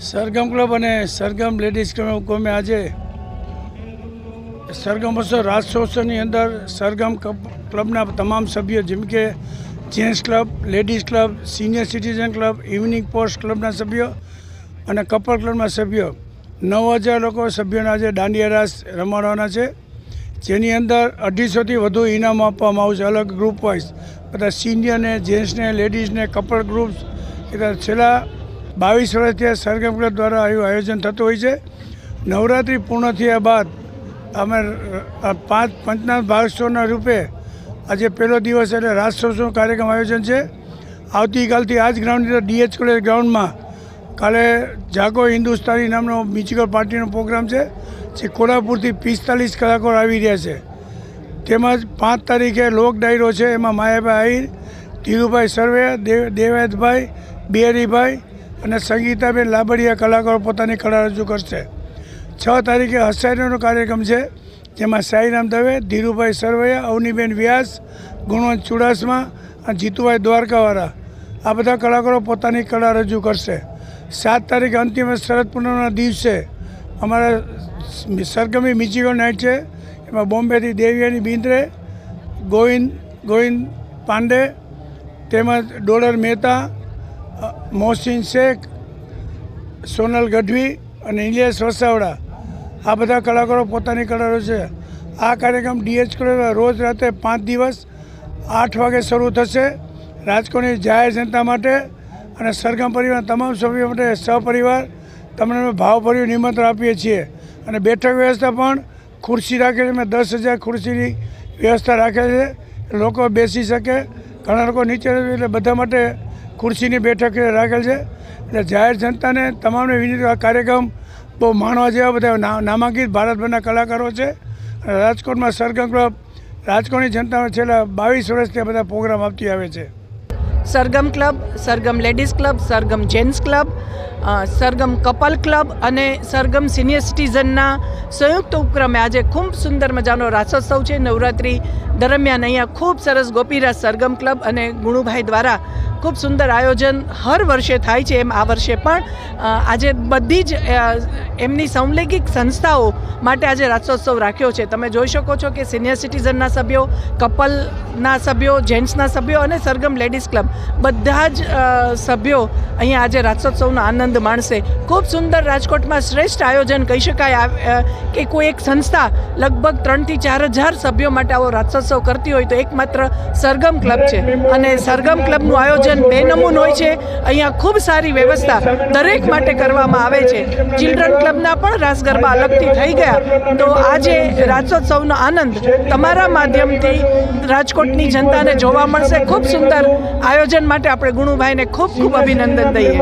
Sargam club અને Sargam ladies કોમે આજે. સરગમ ઉત્સવ અંદર સરગમ ક્લબના તમામ સભ્યો જેમ કે gents club, ladies club, senior citizen club, evening post ક્લબના સભ્યો અને કપલ ક્લબના સભ્યો. નવ હજાર લોકો સભ્યોના આજે દાંડિયા રાસ રમાડવાના છે. જેની અંદર અઢીસોથી વધુ ઇનામ આપવામાં આવશે. અલગ ગ્રુપ વાઇઝ બધા સિનિયરને, જેન્ટ્સને, લેડીઝને, કપલ ગ્રુપ્સ એટલે છેલ્લા બાવીસ વર્ષથી આ સરગમ દ્વારા આવ્યું આયોજન થતું હોય છે. નવરાત્રિ પૂર્ણ થયા બાદ અમે પાંચ, પંચનાથ ભાગશોના રૂપે આજે પહેલો દિવસ એટલે રાષ્ટ્રોત્સવ કાર્યક્રમ આયોજન છે. આવતીકાલથી આ જ ગ્રાઉન્ડ ડીએચ કોલેજ ગ્રાઉન્ડમાં કાલે જાગો હિન્દુસ્તાની નામનો મ્યુઝિકલ પાર્ટીનો પ્રોગ્રામ છે, જે કોલ્હાપુરથી પિસ્તાલીસ કલાકારો આવી રહ્યા છે. તેમજ પાંચ તારીખે લોક ડાયરો છે, એમાં માયાભાઈ આહિર, ધીરુભાઈ સર્વે દેવ, દેવાયતભાઈ, બિહારીભાઈ અને સંગીતાબેન લાબડિયા કલાકારો પોતાની કળા રજૂ કરશે. છ તારીખે હસાઈનો કાર્યક્રમ છે, જેમાં સાઈરામ દવે, ધીરુભાઈ સરવૈયા, અવનીબેન વ્યાસ, ગુણવંત ચુડાસમા, અને જીતુભાઈ દ્વારકાવાળા. આ બધા કલાકારો પોતાની કળા રજૂ કરશે. સાત તારીખે અંતિમ શરદ પૂનમના દિવસે અમારા સરગમી મિચિગો નાઇટ છે, એમાં બોમ્બેથી દેવિયાની બિંદરે, ગોવિંદ ગોવિંદ પાંડે, તેમજ ડોલર મહેતા મોહસિન શેખ, સોનલ ગઢવી અને ઇલિયાસ વસાવડા. આ બધા કલાકારો પોતાની કલાકારો છે. આ કાર્યક્રમ ડીએચ કોલેજમાં રોજ રાતે પાંચ દિવસ, આઠ વાગે શરૂ થશે. રાજકોટની જાહેર જનતા માટે અને સરગમ પરિવારના તમામ સભ્યો માટે સહપરિવાર, તમને અમે ભાવભર્યું નિમંત્રણ આપીએ છીએ. અને બેઠક વ્યવસ્થા પણ ખુરશી રાખે છે. અમે દસ હજાર ખુરશીની વ્યવસ્થા રાખે છે. લોકો બેસી શકે. ઘણા લોકો નીચે એટલે બધા માટે ખુરશીની બેઠક રાખેલ છે. એટલે જાહેર જનતાને તમામને વિનંતી કાર્યક્રમ બહુ માણવા જેવા બધા નામાંકિત ભારતભરના કલાકારો છે. રાજકોટમાં સરગમ ક્લબ, રાજકોટની જનતામાં છેલ્લા બાવીસ વર્ષથી બધા પ્રોગ્રામ આપતી આવે છે. Sargam club, Sargam ladies club, Sargam gents club Sargam couple club અને સરગમ સિનિયર સિટીઝનના સંયુક્ત ઉપક્રમે આજે ખૂબ સુંદર મજાનો રાસોત્સવ છે. નવરાત્રિ દરમિયાન અહીંયા ખૂબ સરસ ગોપીરાજ સરગમ ક્લબ અને ગુણુભાઈ દ્વારા ખૂબ સુંદર આયોજન હર વર્ષે થાય છે એમ આ વર્ષે પણ આજે બધી જ એમની સંલૈંગિક સંસ્થાઓ માટે આજે રાસોત્સવ રાખ્યો છે. તમે જોઈ શકો છો કે સિનિયર સિટીઝનના સભ્યો કપલના સભ્યો જેન્ટ્સના સભ્યો અને સરગમ લેડીઝ ક્લબ બધા જ સભ્યો અહીંયા આજે રાસોત્સવનો આનંદ માણશે. ખૂબ સુંદર રાજકોટમાં શ્રેષ્ઠ આયોજન કહી શકાય કે કોઈ એક સંસ્થા લગભગ ત્રણથી ચાર હજાર સભ્યો માટે આવો રાસોત્સવ કરતી હોય તો એકમાત્ર સરગમ ક્લબ છે. અને સરગમ ક્લબનું આયોજન બે નમૂન હોય છે. અહીંયા ખૂબ સારી વ્યવસ્થા દરેક માટે કરવામાં આવે છે. ચિલ્ડ્રન ક્લબના પણ રાસ ગરબા અલગથી થઈ ગયા. તો આજે રાસોત્સવનો આનંદ તમારા માધ્યમથી રાજકોટની જનતાને જોવા મળશે. ખૂબ સુંદર આયોજન માટે આપણે ગુણુભાઈને ખૂબ ખૂબ અભિનંદન દઈએ.